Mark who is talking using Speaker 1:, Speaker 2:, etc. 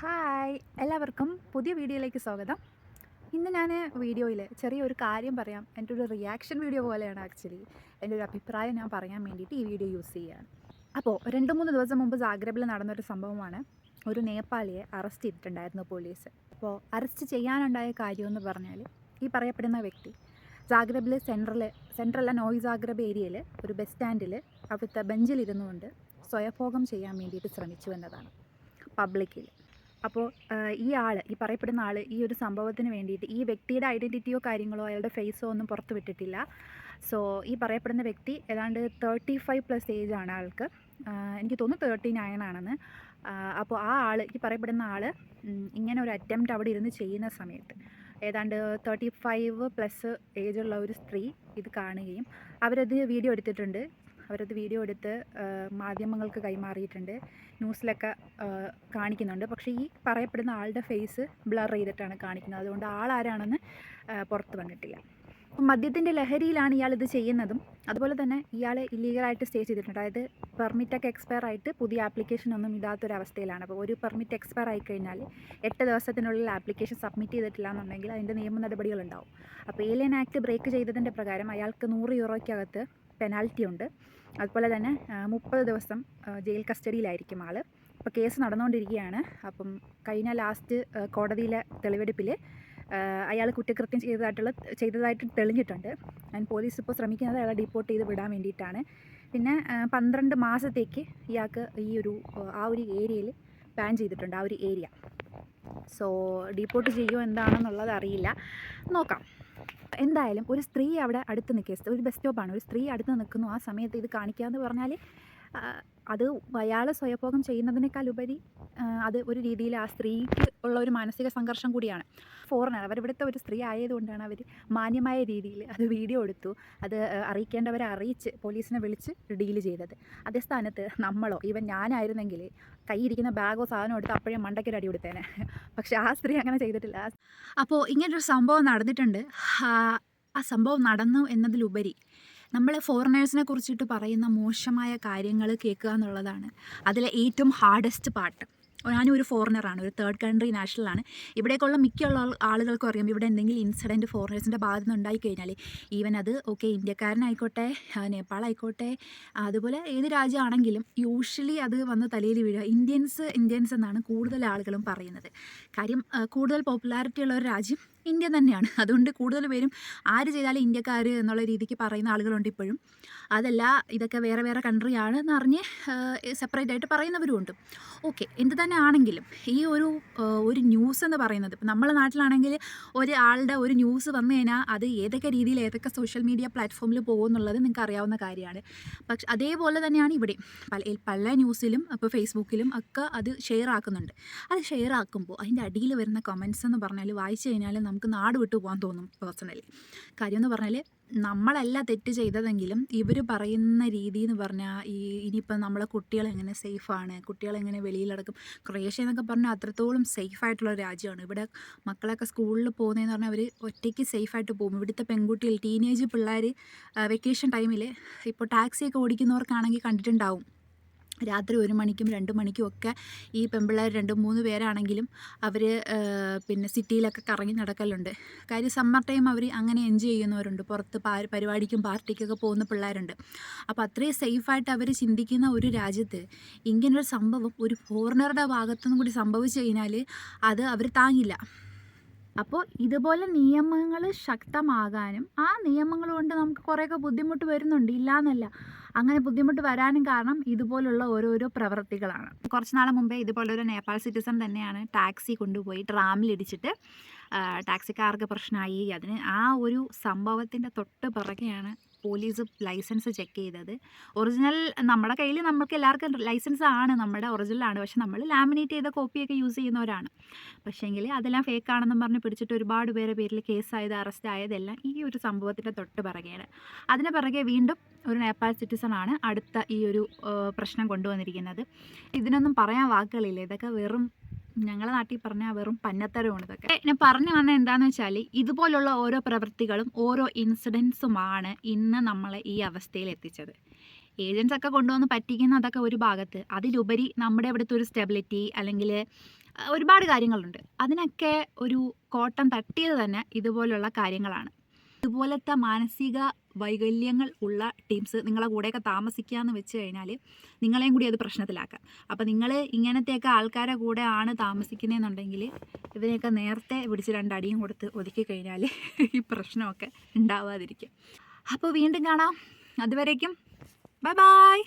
Speaker 1: Hi എല്ലാവർക്കും പുതിയ വീഡിയോയിലേക്ക് സ്വാഗതം. ഇന്ന് ഞാൻ വീഡിയോയിൽ ചെറിയൊരു കാര്യം പറയാം. എന്റെ ഒരു റിയാക്ഷൻ വീഡിയോ പോലെയാണ് ആക്ച്വലി എന്റെ ഒരു അഭിപ്രായം ഞാൻ പറയാൻ വേണ്ടിയിട്ട് ഈ വീഡിയോ യൂസ് ചെയ്യുകയാണ് അപ്പോൾ രണ്ട് മൂന്ന് ദിവസം മുമ്പ് ജാഗ്രബിൽ നടന്നൊരു സംഭവമാണ്. ഒരു നേപ്പാളിയെ അറസ്റ്റ് ചെയ്തിട്ടുണ്ടായിരുന്നു പോലീസ് അപ്പോൾ അറസ്റ്റ് ചെയ്യാനുണ്ടായ കാര്യമെന്ന് പറഞ്ഞാൽ ഈ പറയപ്പെടുന്ന വ്യക്തി ജാഗ്രബിൽ സെൻട്രൽ സെൻട്രൽ നോയ് ജാഗ്രബ് ഏരിയയിൽ ഒരു ബസ് സ്റ്റാൻഡിൽ അവിടുത്തെ ബെഞ്ചിലിരുന്നുകൊണ്ട് സ്വയഭോഗം ചെയ്യാൻ വേണ്ടിയിട്ട് ശ്രമിച്ചു എന്നതാണ് പബ്ലിക്കിൽ അപ്പോൾ ഈ ആൾ ഈ പറയപ്പെടുന്ന ആൾ ഈ ഒരു സംഭവത്തിന് വേണ്ടിയിട്ട് ഈ വ്യക്തിയുടെ ഐഡന്റിറ്റിയോ കാര്യങ്ങളോ അയാളുടെ ഫേസോ ഒന്നും പുറത്ത് വിട്ടിട്ടില്ല. സോ ഈ പറയപ്പെടുന്ന വ്യക്തി ഏതാണ്ട് തേർട്ടി ഫൈവ് പ്ലസ് ഏജ് ആണ് ആൾക്ക്. എനിക്ക് തോന്നുന്നു തേർട്ടി നയൻ ആണെന്ന് അപ്പോൾ ആ ആൾ ഈ പറയപ്പെടുന്ന ആൾ ഇങ്ങനെ ഒരു അറ്റംപ്റ്റ് അവിടെ ഇരുന്ന് ചെയ്യുന്ന സമയത്ത് ഏതാണ്ട് തേർട്ടി ഫൈവ് പ്ലസ് ഏജുള്ള ഒരു സ്ത്രീ ഇത് കാണുകയും അവരത് വീഡിയോ എടുത്തിട്ടുണ്ട്. അവരത് വീഡിയോ എടുത്ത് മാധ്യമങ്ങൾക്ക് കൈമാറിയിട്ടുണ്ട്. ന്യൂസിലൊക്കെ കാണിക്കുന്നുണ്ട്. പക്ഷേ ഈ പറയപ്പെടുന്ന ആളുടെ ഫേസ് ബ്ലർ ചെയ്തിട്ടാണ് കാണിക്കുന്നത്. അതുകൊണ്ട് ആളാരാണെന്ന് പുറത്ത് വന്നിട്ടില്ല. അപ്പം മദ്യത്തിന്റെ ലഹരിയിലാണ് ഇയാൾ ഇത് ചെയ്യുന്നതും. അതുപോലെ തന്നെ ഇയാൾ ഇല്ലീഗലായിട്ട് സ്റ്റേ ചെയ്തിട്ടുണ്ട്. അതായത് പെർമിറ്റൊക്കെ എക്സ്പയർ ആയിട്ട് പുതിയ ആപ്ലിക്കേഷൻ ഒന്നും ഇടാത്തൊരവസ്ഥയിലാണ് അപ്പോൾ ഒരു പെർമിറ്റ് എക്സ്പയർ ആയി കഴിഞ്ഞാൽ എട്ട് ദിവസത്തിനുള്ളിൽ ആപ്ലിക്കേഷൻ സബ്മിറ്റ് ചെയ്തിട്ടില്ല എന്നുണ്ടെങ്കിൽ അതിന്റെ നിയമ നടപടികളുണ്ടാവും അപ്പോൾ ഏലിയൻ ആക്ട് ബ്രേക്ക് ചെയ്തതിന്റെ പ്രകാരം അയാൾക്ക് നൂറ് യൂറോയ്ക്കകത്ത് പെനാൽറ്റി ഉണ്ട്. അതുപോലെ തന്നെ മുപ്പത് ദിവസം ജയിൽ കസ്റ്റഡിയിലായിരിക്കും ആൾ ഇപ്പോൾ കേസ് നടന്നുകൊണ്ടിരിക്കുകയാണ് അപ്പം കഴിഞ്ഞ ലാസ്റ്റ് കോടതിയിലെ തെളിവെടുപ്പിൽ അയാൾ കുറ്റകൃത്യം ചെയ്തതായിട്ടുള്ള ചെയ്തതായിട്ട് തെളിഞ്ഞിട്ടുണ്ട്. ആൻഡ് പോലീസ് ഇപ്പോൾ ശ്രമിക്കുന്നത് അയാളെ ഡിപ്പോർട്ട് ചെയ്ത് വിടാൻ വേണ്ടിയിട്ടാണ്. പിന്നെ പന്ത്രണ്ട് മാസത്തേക്ക് ഇയാൾക്ക് ഈ ഒരു ആ ഒരു ഏരിയയിൽ ബാൻ ചെയ്തിട്ടുണ്ട് ആ ഒരു ഏരിയ സോ ഡീപ്പോട്ട് ചെയ്യുമോ എന്താണെന്നുള്ളത് അറിയില്ല. നോക്കാം. എന്തായാലും ഒരു സ്ത്രീ അവിടെ അടുത്ത് നിൽക്കുക. ഒരു ബസ് സ്റ്റോപ്പാണ് ഒരു സ്ത്രീ അടുത്ത് നിൽക്കുന്നു. ആ സമയത്ത് ഇത് കാണിക്കുക എന്ന് പറഞ്ഞാൽ അത് അയാൾ സ്വയഭോഗം ചെയ്യുന്നതിനേക്കാൾ ഉപരി അത് ഒരു രീതിയിൽ ആ സ്ത്രീക്ക് ഉള്ള ഒരു മാനസിക സംഘർഷം കൂടിയാണ്. ഫോറിനർ അവരിവിടുത്തെ ഒരു സ്ത്രീ ആയതുകൊണ്ടാണ് അവർ മാന്യമായ രീതിയിൽ അത് വീഡിയോ എടുത്തു. അത് അറിയിക്കേണ്ടവരെ അറിയിച്ച് പോലീസിനെ വിളിച്ച് ഡീൽ ചെയ്തത്. അതേ സ്ഥാനത്ത് നമ്മളോ ഈവൻ ഞാനായിരുന്നെങ്കിൽ കൈയിരിക്കുന്ന ബാഗോ സാധനം എടുത്ത് അപ്പോഴേ മണ്ടയ്ക്കൊരു അടി കൊടുത്തേനെ. പക്ഷേ ആ സ്ത്രീ അങ്ങനെ ചെയ്തിട്ടില്ല. അപ്പോൾ ഇങ്ങനൊരു സംഭവം നടന്നിട്ടുണ്ട്. ആ, സംഭവം നടന്നു എന്നതിലുപരി നമ്മൾ ഫോറിനേഴ്സിനെ കുറിച്ചിട്ട് പറയുന്ന മോശമായ കാര്യങ്ങൾ കേൾക്കുക എന്നുള്ളതാണ് അതിലെ ഏറ്റവും ഹാർഡസ്റ്റ് പാർട്ട് ഞാനും ഒരു ഫോറിനറാണ് ഒരു തേർഡ് കൺട്രി നാഷണലാണ് ഇവിടേക്കുള്ള മിക്കുള്ള ആളുകൾക്കും അറിയാം ഇവിടെ എന്തെങ്കിലും ഇൻസിഡന്റ് ഫോറിനേഴ്സിന്റെ ഭാഗത്തു നിന്ന് ഉണ്ടായി കഴിഞ്ഞാൽ ഈവൻ അത് ഓക്കെ ഇന്ത്യക്കാരനായിക്കോട്ടെ നേപ്പാളായിക്കോട്ടെ അതുപോലെ ഏത് രാജ്യമാണെങ്കിലും യൂഷ്വലി അത് വന്ന് തലയിൽ വീഴുക. ഇന്ത്യൻസ് ഇന്ത്യൻസ് എന്നാണ് കൂടുതൽ ആളുകളും പറയുന്നത്. കാര്യം കൂടുതൽ പോപ്പുലാരിറ്റി ഉള്ള ഒരു രാജ്യം ഇന്ത്യ തന്നെയാണ്. അതുകൊണ്ട് കൂടുതൽ പേരും ആര് ചെയ്താലും ഇന്ത്യക്കാർ എന്നുള്ള രീതിക്ക് പറയുന്ന ആളുകളുണ്ട് ഇപ്പോഴും. അതല്ല ഇതൊക്കെ വേറെ വേറെ കൺട്രിയാണ് എന്ന് അറിഞ്ഞ് സെപ്പറേറ്റ് ആയിട്ട് പറയുന്നവരുമുണ്ട് ഓക്കെ എന്ത് തന്നെ ആണെങ്കിലും ഈ ഒരു ഒരു ന്യൂസ് എന്ന് പറയുന്നത് ഇപ്പം നമ്മളെ നാട്ടിലാണെങ്കിൽ ഒരാളുടെ ഒരു ന്യൂസ് വന്നു കഴിഞ്ഞാൽ അത് ഏതൊക്കെ രീതിയിൽ ഏതൊക്കെ സോഷ്യൽ മീഡിയ പ്ലാറ്റ്ഫോമിൽ പോകുമെന്നുള്ളത് നിങ്ങൾക്ക് അറിയാവുന്ന കാര്യമാണ്. പക്ഷെ അതേപോലെ തന്നെയാണ് ഇവിടെ പല പല ന്യൂസിലും ഇപ്പോൾ ഫേസ്ബുക്കിലും ഒക്കെ അത് ഷെയർ ആക്കുന്നുണ്ട്. അത് ഷെയർ ആക്കുമ്പോൾ അതിന്റെ അടിയിൽ വരുന്ന കമൻസ് എന്ന് പറഞ്ഞാൽ വായിച്ചു കഴിഞ്ഞാൽ നാട് വിട്ടു പോകാൻ തോന്നും പേഴ്സണലി കാര്യം എന്ന് പറഞ്ഞാൽ നമ്മളല്ല തെറ്റ് ചെയ്തതെങ്കിലും ഇവർ പറയുന്ന രീതി എന്ന് പറഞ്ഞാൽ ഈ ഇനിയിപ്പോൾ നമ്മളെ കുട്ടികളെങ്ങനെ സേഫാണ് കുട്ടികളെങ്ങനെ വെളിയിലടക്കും. ക്രൊയേഷ്യ എന്നൊക്കെ പറഞ്ഞാൽ അത്രത്തോളം സേഫ് ആയിട്ടുള്ള രാജ്യമാണ്. ഇവിടെ മക്കളൊക്കെ സ്കൂളിൽ പോകുന്നതെന്ന് പറഞ്ഞാൽ അവർ ഒറ്റയ്ക്ക് സേഫായിട്ട് പോകും. ഇവിടുത്തെ പെൺകുട്ടികൾ ടീനേജ് പിള്ളേർ വെക്കേഷൻ ടൈമിൽ ഇപ്പോൾ ടാക്സിയൊക്കെ ഓടിക്കുന്നവർക്കാണെങ്കിൽ കണ്ടിട്ടുണ്ടാവും. രാത്രി ഒരു മണിക്കും രണ്ട് മണിക്കും ഒക്കെ ഈ പെമ്പിള്ളേർ രണ്ട് മൂന്ന് പേരാണെങ്കിലും അവർ പിന്നെ സിറ്റിയിലൊക്കെ കറങ്ങി നടക്കലുണ്ട്. കാര്യം സമ്മർ ടൈം അവർ അങ്ങനെ എൻജോയ് ചെയ്യുന്നവരുണ്ട്. പുറത്ത് പരിപാടിക്കും പാർട്ടിക്കൊക്കെ പോകുന്ന പിള്ളേരുണ്ട്. അപ്പോൾ അത്രയും സേഫായിട്ട് അവർ ചിന്തിക്കുന്ന ഒരു രാജ്യത്ത് ഇങ്ങനൊരു സംഭവം ഒരു ഫോറിനറുടെ ഭാഗത്തുനിന്നും കൂടി സംഭവിച്ചു കഴിഞ്ഞാൽ അത് അവർ താങ്ങില്ല. അപ്പോൾ ഇതുപോലെ നിയമങ്ങൾ ശക്തമാകാനും ആ നിയമങ്ങൾ കൊണ്ട് നമുക്ക് കുറേയൊക്കെ ബുദ്ധിമുട്ട് വരുന്നുണ്ട് ഇല്ലയെന്നല്ല അങ്ങനെ ബുദ്ധിമുട്ട് വരാനും കാരണം ഇതുപോലുള്ള ഓരോരോ പ്രവൃത്തികളാണ് കുറച്ച് നാൾ മുമ്പേ ഇതുപോലൊരു നേപ്പാൾ സിറ്റിസൺ തന്നെയാണ് ടാക്സി കൊണ്ടുപോയി ട്രാമിലിടിച്ചിട്ട് ടാക്സിക്കാർക്ക് പ്രശ്നമായി. അതിന് ആ ഒരു സംഭവത്തിന്റെ തൊട്ട് പിറകെയാണ് പോലീസ് ലൈസൻസ് ചെക്ക് ചെയ്തത്. ഒറിജിനൽ നമ്മുടെ കയ്യിൽ നമ്മൾക്ക് എല്ലാവർക്കും ലൈസൻസ് ആണ് നമ്മുടെ ഒറിജിനലാണ് പക്ഷെ നമ്മൾ ലാമിനേറ്റ് ചെയ്ത കോപ്പിയൊക്കെ യൂസ് ചെയ്യുന്നവരാണ്. പക്ഷേങ്കിൽ അതെല്ലാം ഫേക്ക് ആണെന്നും പറഞ്ഞ് പിടിച്ചിട്ട് ഒരുപാട് പേരെ പേരിൽ കേസായത് അറസ്റ്റ് ആയതെല്ലാം ഈ ഒരു സംഭവത്തിന്റെ തൊട്ട് പിറകെയാണ്. അതിന് പിറകെ വീണ്ടും ഒരു നേപ്പാൾ സിറ്റിസൺ ആണ് അടുത്ത ഈ ഒരു പ്രശ്നം കൊണ്ടുവന്നിരിക്കുന്നത്. ഇതിനൊന്നും പറയാൻ വാക്കുകളില്ല. ഇതൊക്കെ വെറും ഞങ്ങളുടെ നാട്ടിൽ പറഞ്ഞാൽ വെറും പന്നത്തരമാണ് ഇതൊക്കെ. ഞാൻ പറഞ്ഞു വന്നത് എന്താണെന്ന് വെച്ചാൽ ഇതുപോലുള്ള ഓരോ പ്രവൃത്തികളും ഓരോ ഇൻസിഡൻസുമാണ് ഇന്ന് നമ്മളെ ഈ അവസ്ഥയിൽ എത്തിച്ചത്. ഏജൻസ് ഒക്കെ കൊണ്ടുവന്ന് പറ്റിക്കുന്ന അതൊക്കെ ഒരു ഭാഗത്ത് അതിലുപരി നമ്മുടെ ഇവിടുത്തെ ഒരു സ്റ്റെബിലിറ്റി അല്ലെങ്കിൽ ഒരുപാട് കാര്യങ്ങളുണ്ട്. അതിനൊക്കെ ഒരു കോട്ടം തട്ടിയത് തന്നെ ഇതുപോലുള്ള കാര്യങ്ങളാണ്. ഇതുപോലത്തെ മാനസിക വൈകല്യങ്ങൾ ഉള്ള ടീംസ് നിങ്ങളെ കൂടെയൊക്കെ താമസിക്കുക എന്ന് വെച്ച് കഴിഞ്ഞാൽ നിങ്ങളെയും കൂടി അത് പ്രശ്നത്തിലാക്കാം. അപ്പോൾ നിങ്ങൾ ഇങ്ങനത്തെയൊക്കെ ആൾക്കാരെ കൂടെ ആണ് താമസിക്കുന്നതെന്നുണ്ടെങ്കിൽ ഇവരെയൊക്കെ നേരത്തെ പിടിച്ച് രണ്ടടിയും കൊടുത്ത് ഒതുക്കി കഴിഞ്ഞാൽ ഈ പ്രശ്നമൊക്കെ ഉണ്ടാവാതിരിക്കും. അപ്പോൾ വീണ്ടും കാണാം. അതുവരേക്കും. Bye bye